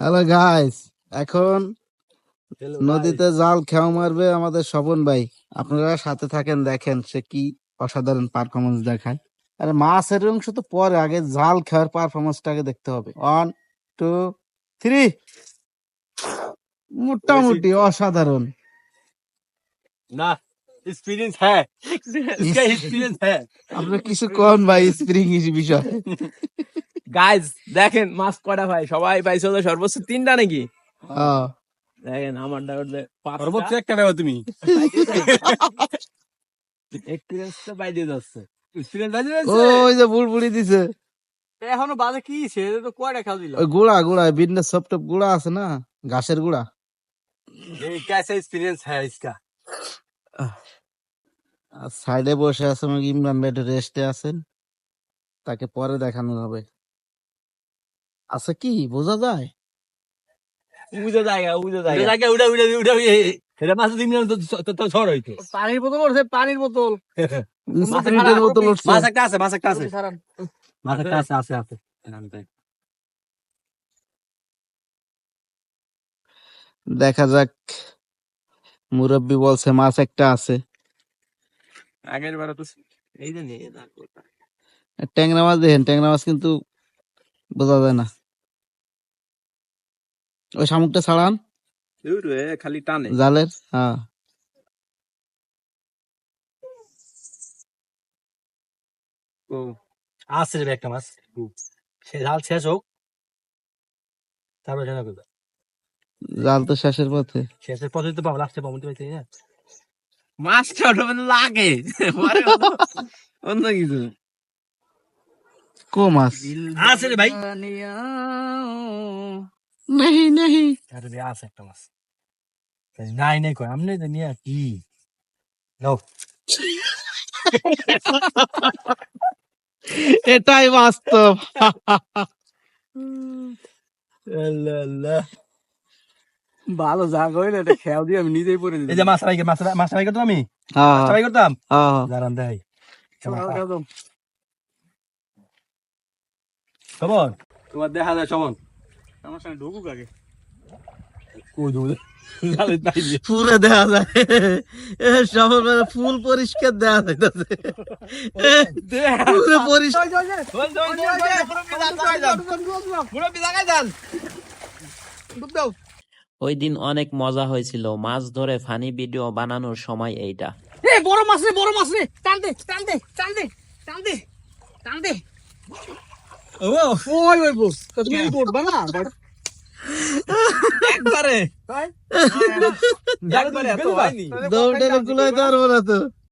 Hello guys এখন নদীতে জাল খেও মারবে আমাদের স্বপন ভাই। আপনারা সাথে থাকেন দেখেন সে কি অসাধারণ পারফরমেন্স দেখায়। আর মাছের অংশ তো পরে আগে জাল খেয়ার পারফরমেন্সটাকে দেখতে হবে। ওয়ান টু থ্রি মোটামুটি অসাধারণ। না এক্সপিরিয়েন্স হ্যাঁ। এক্সপিরিয়েন্স হ্যাঁ। আপনি কিছু কোন ভাই স্প্রিং বিষয়। গাইজ দেখেন মাস কটা ভাই? সবাই পাইছে হলো সর্বোচ্চ তিনটা নাকি? হ্যাঁ। দেখেন আমার সর্বোচ্চ একটা পাবো তুমি। এক্সপিরিয়েন্সটা পাই দিয়ে যাচ্ছে। বুলবুলি দিছে। এখনও বাজে তো খাও গুড়া আছে না? ঘাসের গুড়া। এই সাইডে হ্যাঁ, বসে বেড রেস্টে আছেন। তাকে পরে দেখানো হবে। আছে কি? বোঝা যায়? উজো জায়গা উজো উড়ে জায়গা যাকে উড়ে উড়ে উড়ে উড়ে। এটা মাছ দিন তো তো- তো হইতো। পানির বোতল পানির বোতল। বোতল মাছ একটা আছে মাছ একটা আছে। মাছ একটা আছে আছে আছে। দেখা যাক। মুরব্বি বলছে মাছ একটা আছে। আগের বার তো এই যে ট্যাংরা মাছ দেখেন ট্যাংরা মাছ কিন্তু বোঝা যায় না। ওই শামুকটা ছাড়ান। খালি টানে। জালের হ্যাঁ। ও আছে রে একটা মাছ। সে জাল শেষ হোক তারপর জানা করবে। জাল তো শেষের পথে। শেষের পথে তো পাবো লাস্টে পাবো পাইছি না। মাছটা ওটা মানে লাগে। অন্য- অন্য কিছু। কো মাছ? আছে রে ভাই। নেহি নেহি। আরে রে আছে একটা মাছ। নাই নাই কই আমনে তো নিয়ে কি নাও এটাই বাস্তব। ভালো জাগ হইলে এটা খেয়াল দিয়ে আমি নিজেই পড়ে এই যে মাছ রাই মাছ রাই- মাছ রাই করতাম আমি? হ্যাঁ। মাছ রাই করতাম? হ্যাঁ দাঁড়ান দেই। শবন তোমার দেখা যায় শবন আমার সঙ্গে ঢুকুক আগে। পুরো যায়। মানে ফুল পরিষ্কার দেখা যাইতেছে। পুরো পরিষ্কার ওই দিন অনেক মজা হয়েছিল মাছ ধরে ফানি ভিডিও বানানোর সময় এইটা। এ বড় মাছ রে বড় মাছ রে টান দে টান দে টান দে টান দে টান দে। ওই ওই বস তুমি করবা না একবারে একবারে এত হয়নি। দৌড়ে কুলাইতে পারব তো।